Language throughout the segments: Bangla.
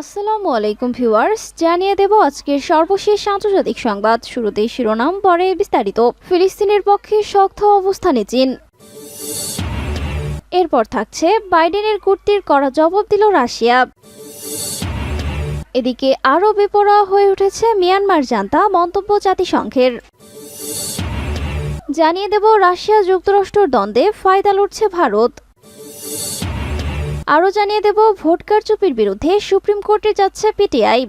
আসসালামু আলাইকুম ভিউয়ার্স, জানিয়ে দেব আজকের সর্বশেষ আন্তর্জাতিক সংবাদ। শুরুতেই শিরোনাম, পরে বিস্তারিত। ফিলিস্তিনের পক্ষে শক্ত অবস্থানে চীন। এরপর থাকছে বাইডেনের কুর্তির করা জবাব দিল রাশিয়া। এদিকে আরও বেপরোয়া হয়ে উঠেছে মিয়ানমার জান্তা মন্তব্য জাতিসংঘের। জানিয়ে দেব রাশিয়া যুক্তরাষ্ট্রের দ্বন্দ্বে ফায়দা লুটছে ভারত। আরও জানিয়ে দেব, ভোট কারচুপির বিরুদ্ধে সুপ্রিম কোর্টে যাচ্ছে পিটিআই।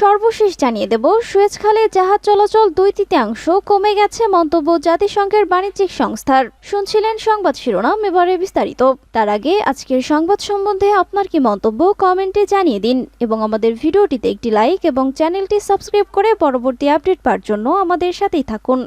সর্বশেষ জানিয়ে দেব সুয়েজ খালে জাহাজ চলাচল দুই তৃতীয়াংশ কমে গেছে মন্তব্য জাতিসংঘের বাণিজ্যিক সংস্থার। শুনছিলেন সংবাদ শিরোনাম, এবারে বিস্তারিত। তার আগে আজকের সংবাদ সম্বন্ধে আপনার কি মন্তব্য কমেন্টে জানিয়ে দিন এবং আমাদের ভিডিওটিতে একটি লাইক এবং চ্যানেলটি সাবস্ক্রাইব করে পরবর্তী আপডেট পাওয়ার জন্য আমাদের সাথেই থাকুন।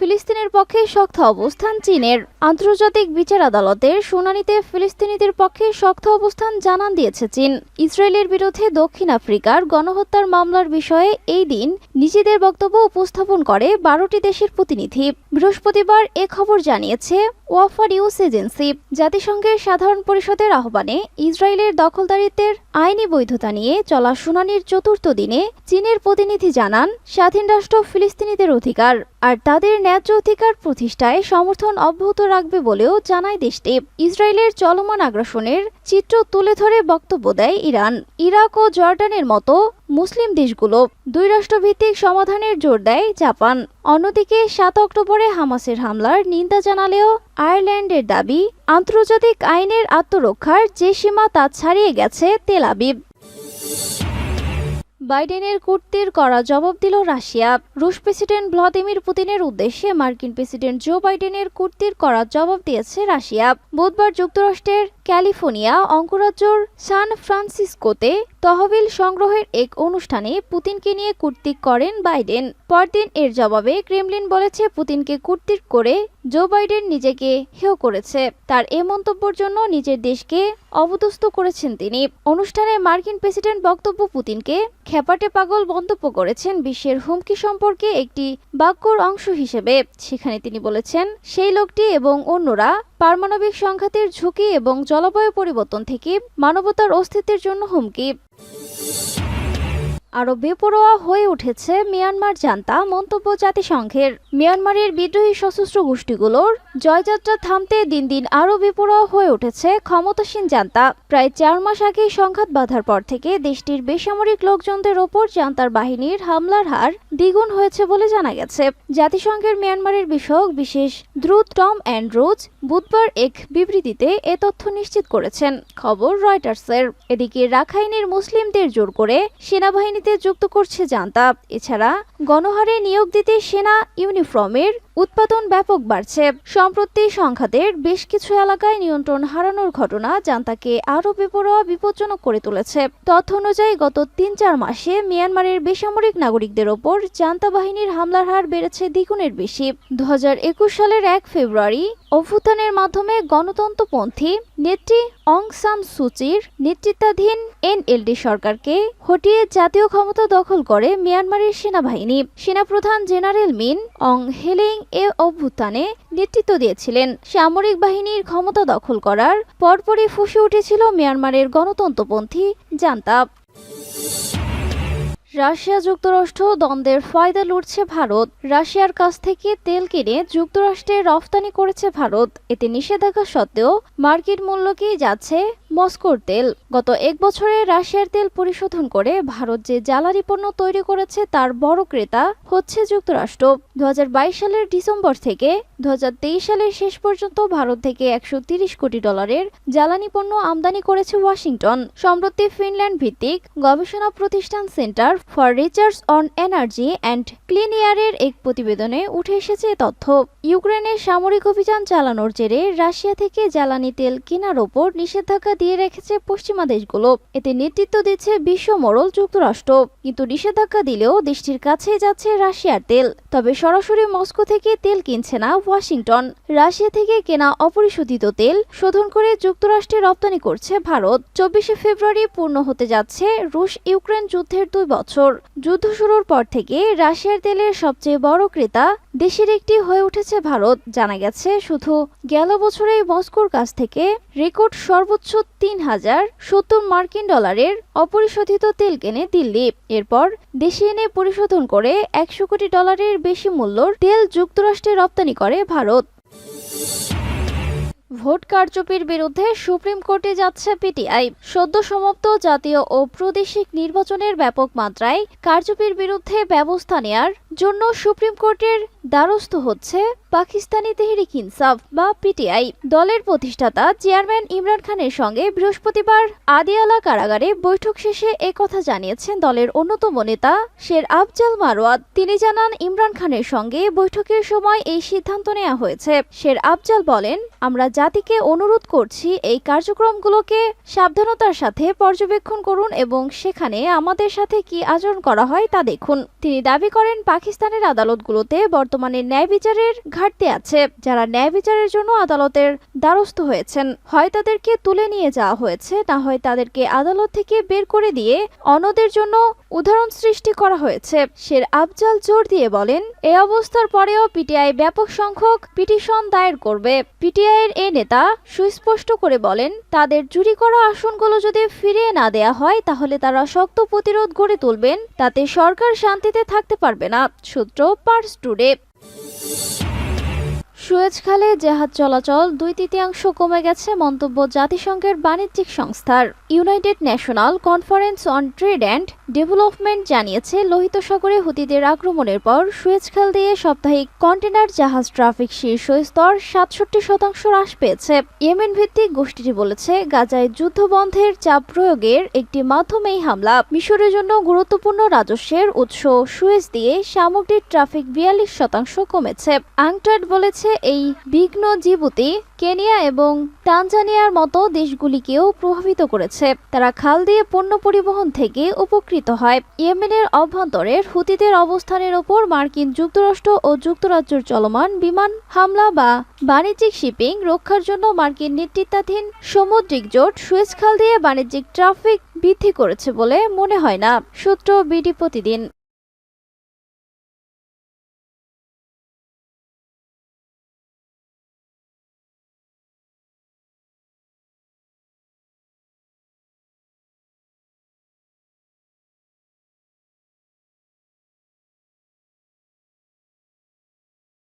ফিলিস্তিনের পক্ষে শক্ত অবস্থান চীনের আন্তর্জাতিক বিচার আদালতের শুনানিতে ফিলিস্তিনিদের পক্ষে শক্ত অবস্থান জানান দিয়েছে চীন। ইসরায়েলের বিরুদ্ধে দক্ষিণ আফ্রিকার গণহত্যার মামলার বিষয়ে এই দিন নিজেদের বক্তব্য উপস্থাপন করে বারোটি দেশের প্রতিনিধি। বৃহস্পতিবার এ খবর জানিয়েছে ওয়াফা নিউজ এজেন্সি। জাতিসংঘের সাধারণ পরিষদের আহ্বানে ইসরায়েলের দখলদারিত্বের আইনি বৈধতা নিয়ে চলা শুনানির চতুর্থ দিনে চীনের প্রতিনিধি জানান স্বাধীন রাষ্ট্র ফিলিস্তিনিদের অধিকার। আর তাদের ন্যায্য অধিকার প্রতিষ্ঠায় সমর্থন অব্যাহত রাখবে বলেও জানায় দেশটি। ইসরায়েলের চলমান আগ্রাসনের চিত্র তুলে ধরে বক্তব্য দেয় ইরান। ইরাক ও জর্ডানের মতো মুসলিম দেশগুলো দুই রাষ্ট্রভিত্তিক সমাধানের জোর দেয় জাপান। অন্যদিকে সাত অক্টোবরে হামাসের হামলার নিন্দা জানালেও আয়ারল্যান্ডের দাবি, আন্তর্জাতিক আইনের আত্মরক্ষার যে সীমা তা ছাড়িয়ে গেছে তেল আবিব। বাইডেনের কুর্তির করা জবাব দিল রাশিয়া। রুশ প্রেসিডেন্ট ভ্লাদিমির পুতিনের উদ্দেশ্যে মার্কিন প্রেসিডেন্ট জো বাইডেনের কুর্তির করা জবাব দিয়েছে রাশিয়া। বুধবার যুক্তরাষ্ট্রের ক্যালিফোর্নিয়া, অঙ্গরাজ্যর সান ফ্রান্সিসকোতে তহবিল সংগ্রহের এক অনুষ্ঠানে পুতিনকে নিয়ে কূর্তিক করেন বাইডেন। পরদিন এর জবাবে ক্রেমলিন বলেছে পুতিনকে কূর্তিক করে জো বাইডেন নিজেকে হেয় করেছে। তার এ মন্তব্যের জন্য নিজের দেশকে অবদস্ত করেছেন তিনি। অনুষ্ঠানে মার্কিন প্রেসিডেন্ট বক্তব্য পুতিনকে খেপাটে পাগল মন্তব্য করেছেন বিশ্বের হুমকি সম্পর্কে একটি বাক্যর অংশ হিসেবে। সেখানে তিনি বলেছেন, সেই লোকটি এবং অন্যরা পারমাণবিক সংঘাতের ঝুঁকি এবং জলবায়ু পরিবর্তন থেকে মানবতার অস্তিত্বের জন্য হুমকি। আরও বেপরোয়া হয়ে উঠেছে মিয়ানমার জান্তা মন্তব্য জাতিসংঘের। মিয়ানমারের বিদ্রোহী সশস্ত্র গোষ্ঠীগুলোর জয়যাত্রা থামতে দিন দিন আরও বেপরোয়া হয়ে উঠেছে ক্ষমতাসীন জান্তা। প্রায় চার মাস আগে সংঘাত বাঁধার পর থেকে দেশটির বেসামরিক লোকজনদের ওপর জান্তার বাহিনীর হামলার হার দ্বিগুণ হয়েছে বলে জানা গেছে। জাতিসংঘের মিয়ানমারের বিষয়ক বিশেষ দ্রুত টম অ্যান্ড্রুজ বুধবার এক বিবৃতিতে এ তথ্য নিশ্চিত করেছেন। খবর রয়টার্সের। এদিকে রাখাইনের মুসলিমদের জোর করে সেনাবাহিনীতে যুক্ত করছে জান্তা এছাড়া গণহারে নিয়োগ দিতে সেনা ইউনিফর্মের উৎপাদন ব্যাপক বাড়ছে। সম্প্রতি সংঘাতের বেশ কিছু এলাকায় নিয়ন্ত্রণ হারানোর ঘটনা জান্তাকে আরও বেপরোয়া, বিপজ্জনক করে তুলেছে। তথ্য অনুযায়ী, গত তিন চার মাসে মিয়ানমারের বেসামরিক নাগরিকদের ওপর জান্তা বাহিনীর হামলার হার বেড়েছে দ্বিগুণের বেশি। দু হাজার একুশ সালের এক ফেব্রুয়ারি, অভ্যুত্থানের মাধ্যমে গণতন্ত্রপন্থী নেত্রী অং সান সুচির নেতৃত্বাধীন এনএলডি সরকারকে হটিয়ে জাতীয় ক্ষমতা দখল করে মিয়ানমারের সেনাবাহিনী। সেনাপ্রধান জেনারেল মিন অং হেলিং এ অভ্যুত্থানে নেতৃত্ব দিয়েছিলেন। সামরিক বাহিনীর ক্ষমতা দখল করার পরপরই ফুসে উঠেছিল মিয়ানমারের গণতন্ত্রপন্থী জান্তাব। রাশিয়া যুক্তরাষ্ট্র দ্বন্দ্বের ফায়দা লুটছে ভারত। রাশিয়ার কাছ থেকে তেল কিনে যুক্তরাষ্ট্রে রফতানি করেছে ভারত। এতে নিষেধাজ্ঞা সত্ত্বেও মার্কিন মূল্যকেই যাচ্ছে মস্কোর তেল। গত এক বছরে রাশিয়ার তেল পরিশোধন করে ভারত যে জ্বালানি পণ্য তৈরি করেছে তার বড় ক্রেতা হচ্ছে যুক্তরাষ্ট্র। দু হাজার বাইশ সালের ডিসেম্বর থেকে দু হাজার তেইশ সালের শেষ পর্যন্ত ভারত থেকে একশো কোটি ডলারের জ্বালানি পণ্য আমদানি করেছে ওয়াশিংটন। সম্প্রতি ফিনল্যান্ড ভিত্তিক গবেষণা প্রতিষ্ঠান Centre for Research on Energy and Clean এয়ারের এক প্রতিবেদনে উঠে এসেছে তথ্য। ইউক্রেনের সামরিক অভিযান চালানোর জেরে রাশিয়া থেকে জ্বালানি তেল কেনার ওপর নিষেধাজ্ঞা দিয়ে রেখেছে পশ্চিমা দেশগুলো। এতে নেতৃত্ব দিচ্ছে বিশ্ব মরল যুক্তরাষ্ট্র। কিন্তু নিষেধাজ্ঞা দিলেও দেশটির কাছে যাচ্ছে রাশিয়ার তেল। তবে সরাসরি মস্কো থেকে তেল কিনছে না ওয়াশিংটন। রাশিয়া থেকে কেনা অপরিশোধিত তেল শোধন করে যুক্তরাষ্ট্রে রপ্তানি করছে ভারত। চব্বিশে ফেব্রুয়ারি পূর্ণ হতে যাচ্ছে রুশ ইউক্রেন যুদ্ধের দুই বছর। বছর। যুদ্ধ শুরুর পর থেকে রাশিয়ার তেলের সবচেয়ে বড় ক্রেতা দেশের একটি হয়ে উঠেছে ভারত। জানা গেছে, শুধু গেল বছরে মস্কোর কাছ থেকে রেকর্ড সর্বোচ্চ তিন হাজার সত্তর মার্কিন ডলারের অপরিশোধিত তেল কেনে দিল্লি। এরপর দেশে এনে পরিশোধন করে একশো কোটি ডলারের বেশি মূল্যর তেল যুক্তরাষ্ট্রে রপ্তানি করে ভারত। ভোট কারচুপির বিরুদ্ধে সুপ্রিম কোর্টে যাচ্ছে পিটিআই। সদ্য সমাপ্ত জাতীয় ও প্রাদেশিক নির্বাচনের ব্যাপক মাত্রায় কারচুপির বিরুদ্ধে ব্যবস্থা নেয়ার জন্য সুপ্রিম কোর্টের দ্বারস্থ হচ্ছে পাকিস্তানি তেহরিক ইনসাফ বা পিটিআই। দলের প্রতিষ্ঠাতা চেয়ারম্যান ইমরান খানের সঙ্গে বৃহস্পতিবার আদিয়ালা কারাগারে বৈঠক শেষে একথা জানিয়েছেন দলের অন্যতম নেতা শের আফজাল মারওয়াত। তিনি জানান, ইমরান খানের সঙ্গে বৈঠকের সময় এই সিদ্ধান্ত নেওয়া হয়েছে। শের আফজাল বলেন, আমরা জাতিকে অনুরোধ করছি এই কার্যক্রমগুলোকে সাবধানতার সাথে পর্যবেক্ষণ করুন এবং সেখানে আমাদের সাথে কি আচরণ করা হয় তা দেখুন। তিনি দাবি করেন পাকিস্তানের আদালতগুলোতে বর্তমানে ন্যায় বিচারের ঘাটতি আছে। যারা ন্যায় বিচারের জন্য আদালতের দ্বারস্থ হয়েছেন, হয় তাদেরকে তুলে নিয়ে যাওয়া হয়েছে, না হয় তাদেরকে আদালত থেকে বের করে দিয়ে অন্যদের জন্য উদাহরণ সৃষ্টি করা হয়েছে। শের আফজাল জোর দিয়ে বলেন এই অবস্থার পরেও পিটিআই ব্যাপক সংখ্যক পিটিশন দায়ের করবে। পিটিআই এর এই নেতা সুস্পষ্ট করে বলেন, তাদের চুরি করা আসনগুলো যদি ফিরিয়ে না দেয়া হয়, তাহলে তারা শক্ত প্রতিরোধ গড়ে তুলবেন। তাতে সরকার শান্তিতে থাকতে পারবে না। সূত্র পার্স টুডে সুয়েজ খালে জাহাজ চলাচল দুই তৃতীয়াংশ কমে গেছে মন্তব্য জাতিসংঘের বাণিজ্যিক সংস্থার United National Conference on Trade and Development জানিয়েছে, লোহিত সাগরে হুতিদের আক্রমণের পর সুয়েজ খাল দিয়ে সাপ্তাহিক কন্টেনার জাহাজ ট্রাফিক শীর্ষ স্তর সাতষট্টি শতাংশ হ্রাস পেয়েছে। ইয়েমেন ভিত্তিক গোষ্ঠীটি বলেছে, গাজায় যুদ্ধ বন্ধের চাপ প্রয়োগের একটি মাধ্যম এই হামলা। মিশরের জন্য গুরুত্বপূর্ণ রাজস্বের উৎস সুয়েজ দিয়ে সামগ্রিক ট্রাফিক বিয়াল্লিশ শতাংশ কমেছে। আংটার্ড বলেছে এই বিঘ্ন জিবুতি কেনিয়া এবং তানজানিয়ার মতো দেশগুলিকেও প্রভাবিত করেছে। তারা খাল দিয়ে পণ্য পরিবহন থেকে উপকৃত হয়। ইয়েমেনের অভ্যন্তরের হুতিদের অবস্থানের ওপর মার্কিন যুক্তরাষ্ট্র ও যুক্তরাজ্যের চলমান বিমান হামলা বা বাণিজ্যিক শিপিং রক্ষার জন্য মার্কিন নেতৃত্বাধীন সামুদ্রিক জোট সুয়েজ খাল দিয়ে বাণিজ্যিক ট্রাফিক বৃদ্ধি করেছে বলে মনে হয় না। সূত্র বিডি প্রতিদিন।